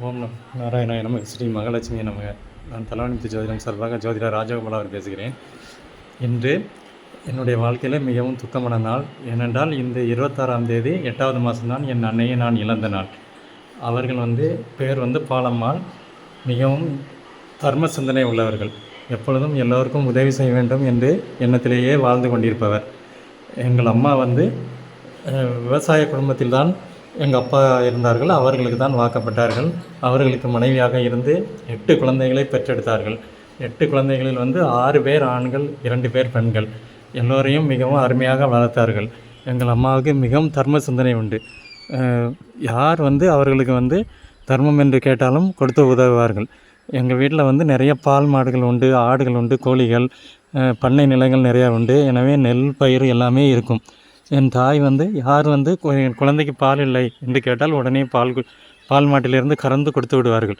ஓம் நம் நாராயணா நம. ஸ்ரீ மகாலட்சுமி நமக. நான் தலவாணித்து ஜோதிடம் சார்பாக ஜோதிடர் ராஜகோபால் அவர் பேசுகிறேன். இன்று என்னுடைய வாழ்க்கையில் மிகவும் துக்கமான நாள். ஏனென்றால் இந்த இருபத்தாறாம் தேதி எட்டாவது மாதம்தான் என் அன்னையை நான் இழந்த நாள். அவர்கள் வந்து பேர் வந்து பாலம்மாள். மிகவும் தர்ம சிந்தனை உள்ளவர்கள். எப்பொழுதும் எல்லோருக்கும் உதவி செய்ய வேண்டும் என்று எண்ணத்திலேயே வாழ்ந்து கொண்டிருப்பவர். எங்கள் அம்மா வந்து விவசாய குடும்பத்தில்தான் எங்கள் அப்பா இருந்தார்கள் அவர்களுக்கு தான் வாக்கப்பட்டார்கள். அவர்களுக்கு மனைவியாக இருந்து எட்டு குழந்தைகளை பெற்றெடுத்தார்கள். எட்டு குழந்தைகளில் வந்து ஆறு பேர் ஆண்கள் இரண்டு பேர் பெண்கள். எல்லோரையும் மிகவும் அருமையாக வளர்த்தார்கள். எங்கள் அம்மாவுக்கு மிகவும் தர்ம சிந்தனை உண்டு. யார் வந்து அவர்களுக்கு வந்து தர்மம் என்று கேட்டாலும் கொடுத்து உதவுவார்கள். எங்கள் வீட்டில் வந்து நிறைய பால் மாடுகள் உண்டு ஆடுகள் உண்டு கோழிகள் பண்ணை நிலங்கள் நிறையா உண்டு. எனவே நெல் பயிர் எல்லாமே இருக்கும். என் தாய் வந்து யார் வந்து என் குழந்தைக்கு பால் இல்லை என்று கேட்டால் உடனே பால் பால் மாட்டிலிருந்து கறந்து கொடுத்து விடுவார்கள்.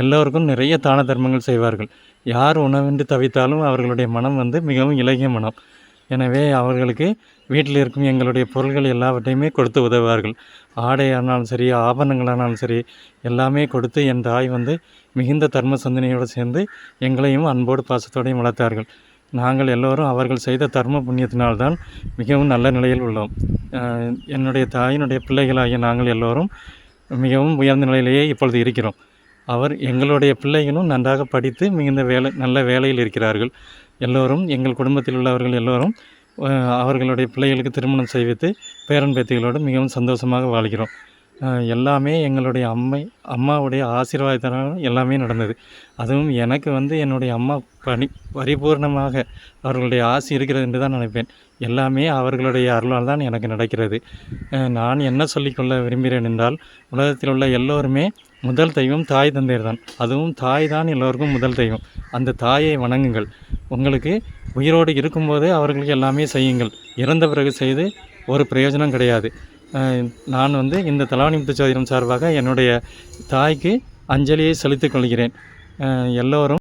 எல்லோருக்கும் நிறைய தான தர்மங்கள் செய்வார்கள். யார் உணவின்றி தவித்தாலும் அவர்களுடைய மனம் வந்து மிகவும் இலகிய மனம். எனவே அவர்களுக்கு வீட்டில் இருக்கும் எங்களுடைய பொருள்கள் எல்லாவற்றையுமே கொடுத்து உதவுவார்கள். ஆடையானாலும் சரி ஆபரணங்களானாலும் சரி எல்லாமே கொடுத்து என் தாய் வந்து மிகுந்த தர்ம சிந்தனையோடு சேர்ந்து எங்களையும் அன்போடு பாசத்தோடையும் வளர்த்தார்கள். நாங்கள் எல்லோரும் அவர்கள் செய்த தர்ம புண்ணியத்தினால்தான் மிகவும் நல்ல நிலையில் உள்ளோம். என்னுடைய தாயினுடைய பிள்ளைகளாகிய நாங்கள் எல்லோரும் மிகவும் உயர்ந்த நிலையிலேயே இப்பொழுது இருக்கிறோம். அவர் எங்களுடைய பிள்ளைகளும் நன்றாக படித்து மிகுந்த வேலை நல்ல வேலையில் இருக்கிறார்கள். எல்லோரும் எங்கள் குடும்பத்தில் உள்ளவர்கள் எல்லோரும் அவர்களுடைய பிள்ளைகளுக்கு திருமணம் செய்வித்து பேரன் பேத்திகளோடு மிகவும் சந்தோஷமாக வாழ்கிறோம். எல்லாமே எங்களுடைய அம்மை அம்மாவுடைய ஆசீர்வாதத்தினால் எல்லாமே நடந்தது. அதுவும் எனக்கு வந்து என்னுடைய அம்மா பணி பரிபூர்ணமாக அவர்களுடைய ஆசி இருக்கிறது என்று தான் நினைப்பேன். எல்லாமே அவர்களுடைய அருளால் தான் எனக்கு நடக்கிறது. நான் என்ன சொல்லிக்கொள்ள விரும்புகிறேன் என்றால் உலகத்தில் உள்ள எல்லோருமே முதல் தெய்வம் தாய் தந்தையர் தான். அதுவும் தாய் தான் எல்லோருக்கும் முதல் தெய்வம். அந்த தாயை வணங்குங்கள். உங்களுக்கு உயிரோடு இருக்கும்போது அவர்களுக்கு எல்லாமே செய்யுங்கள். இறந்த பிறகு செய்து ஒரு பிரயோஜனம் கிடையாது. நான் வந்து இந்த தலாவணி முத்து சார்பாக என்னுடைய தாய்க்கு அஞ்சலியை செலுத்திக் கொள்கிறேன். எல்லோரும்